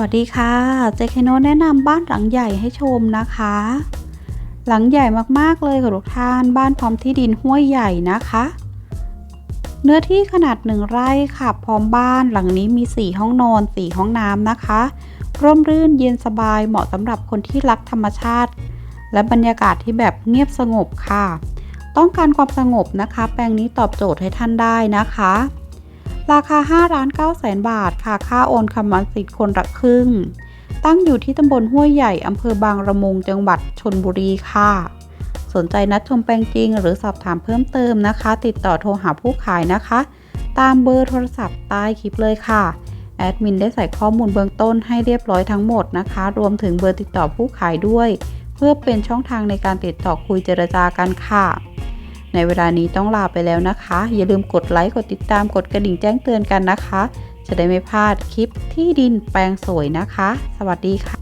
วัสดีค่ะเจคโนแนะนำบ้านหลังใหญ่ให้ชมนะคะ หลังใหญ่มากๆเลยค่ะทุกท่านบ้านพร้อมที่ดินห้วยใหญ่นะคะ เนื้อที่ขนาดหนึ่งไร่ค่ะ พร้อมบ้านหลังนี้มี 4 ห้องนอน 4 ห้องน้ำนะคะ ร่มรื่นเย็นสบายเหมาะสำหรับคนที่รักธรรมชาติ และบรรยากาศที่แบบเงียบสงบค่ะ ต้องการความสงบนะคะ แปลงนี้ตอบโจทย์ให้ท่านได้นะคะ ราคา5ล้าน9แสนบาท ค่ะ ค่าโอนคำมันสิทธิ์คนละครึ่ง ตั้งอยู่ที่ตำบลห้วยใหญ่อำเภอบางระมุงจังหวัดชนบุรีค่ะ สนใจนัดชมแปลงจริง หรือสอบถามเพิ่มเติมนะคะ ติดต่อโทรหาผู้ขายนะคะ ตามเบอร์โทรศัพท์ใต้คลิปเลยค่ะ แอดมินได้ใส่ข้อมูลเบื้องต้นให้เรียบร้อยทั้งหมดนะคะ รวมถึงเบอร์ติดต่อผู้ขายด้วย เพื่อเป็นช่องทางในการติดต่อคุยเจรจากันค่ะ ในเวลานี้ต้องลาไปแล้วนะคะ อย่าลืมกดไลค์กดติดตามกดกระดิ่งแจ้งเตือนกันนะคะ จะได้ไม่พลาดคลิปที่ดินแปลงสวยนะคะ สวัสดีค่ะ